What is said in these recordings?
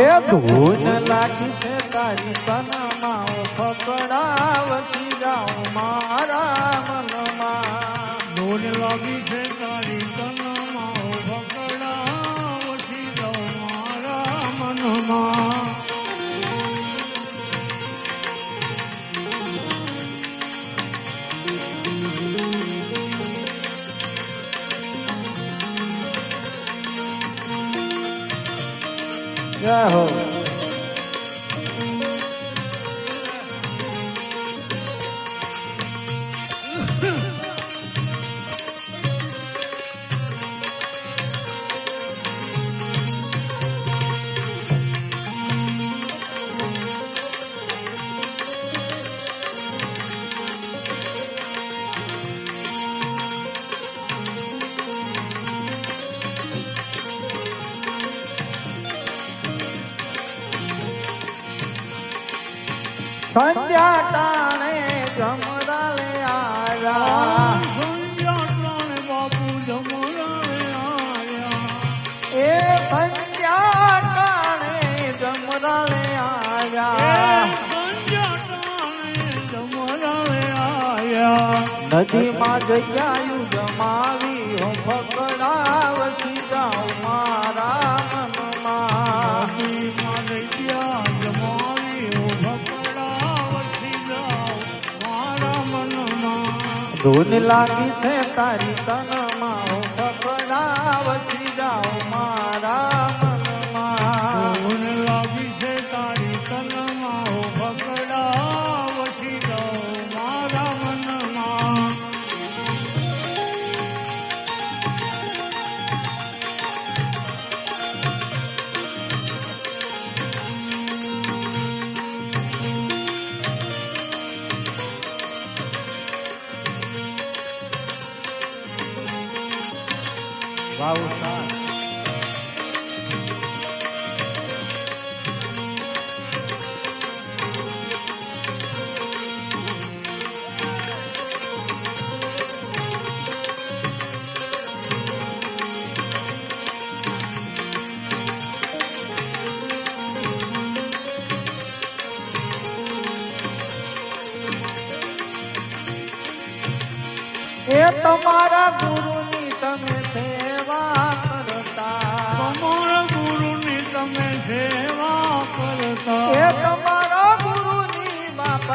એ ધૂન લાગી છે તારી સનામાં પકડાવતી જાઉં મારા મનમાં. ધૂન લાગી out. સંધ્યા ટાણે જમરાલે આયા. સંધ્યા ત્રણે બાપુ જમરાએ આયા. એ સંધ્યા ટાણે જમરાલે આયા. નદીમાં જઈ જમાવી ધૂન લાગી છે તારી તનમાં વાવ સાર. એ તમારા ગુરુની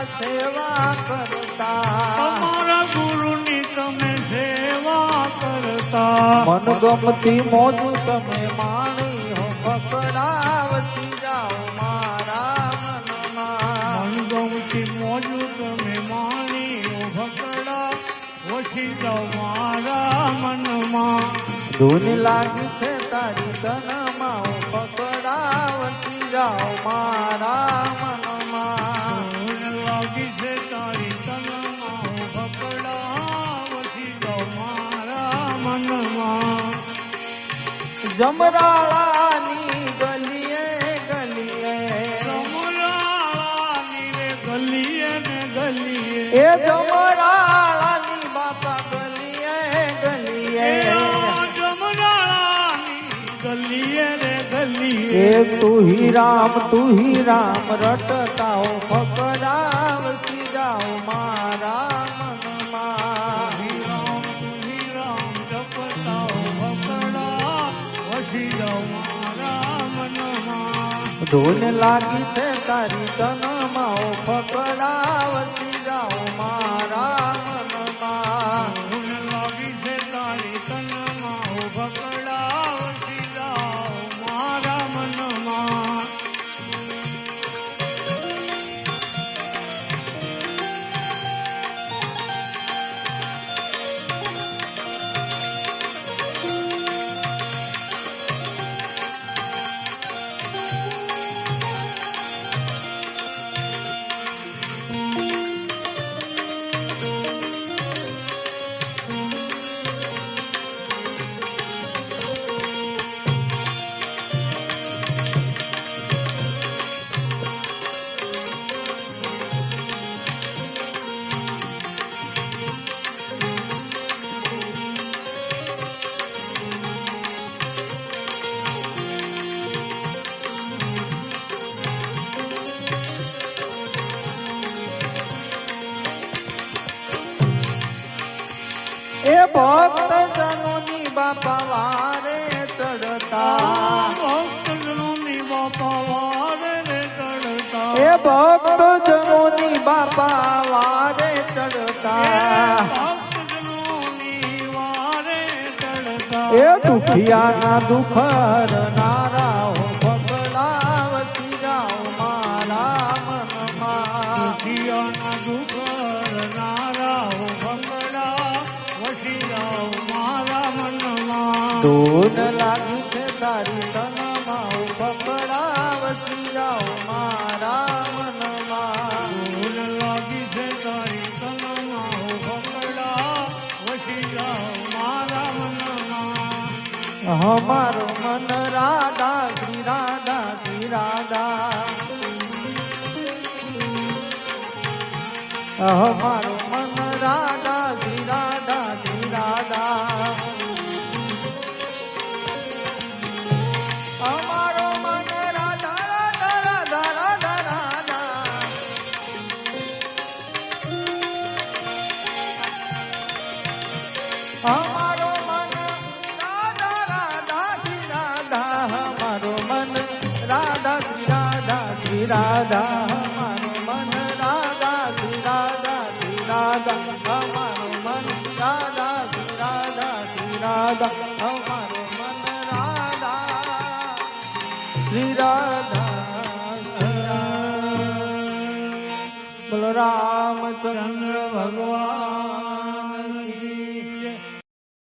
સેવા કરતા. ગુરુની તમે સેવા કરતા. મન ગમતી મોજ તમે માણી હો પકડાવતી જાઓ મારા મનમાં. મનગમતી મોજું તમે માણી ભકડા ઓછી જાઓ મારા મનમાં. ધૂન લાગી છે તારી તનમાં જમરાળાની ગલીએ ગલીએ રમલાની રે ગલીએ ને ગલીએ એ જમરાળાની બાપા ગલીએ એ ગલીએ આ જમનાળાની ગલીએ રે ગલીએ એ તું હી રામ તું હી રામ રટતા હો ધૂન લાગી તે તારી તનમાં એ દુખિયાના દુખ હરનારા અમારું મન રાધા શ્રી રાધા શ્રી રાધા. અમારું શ્રી રાધા અમારું મન રાધા શ્રી રાધા શ્રી રાધા અમારું મન રાધા શ્રી રાધા શ્રી રાધા અમારું મન રાધા શ્રી રાધા બોલો રામચંદ્ર ભગવાન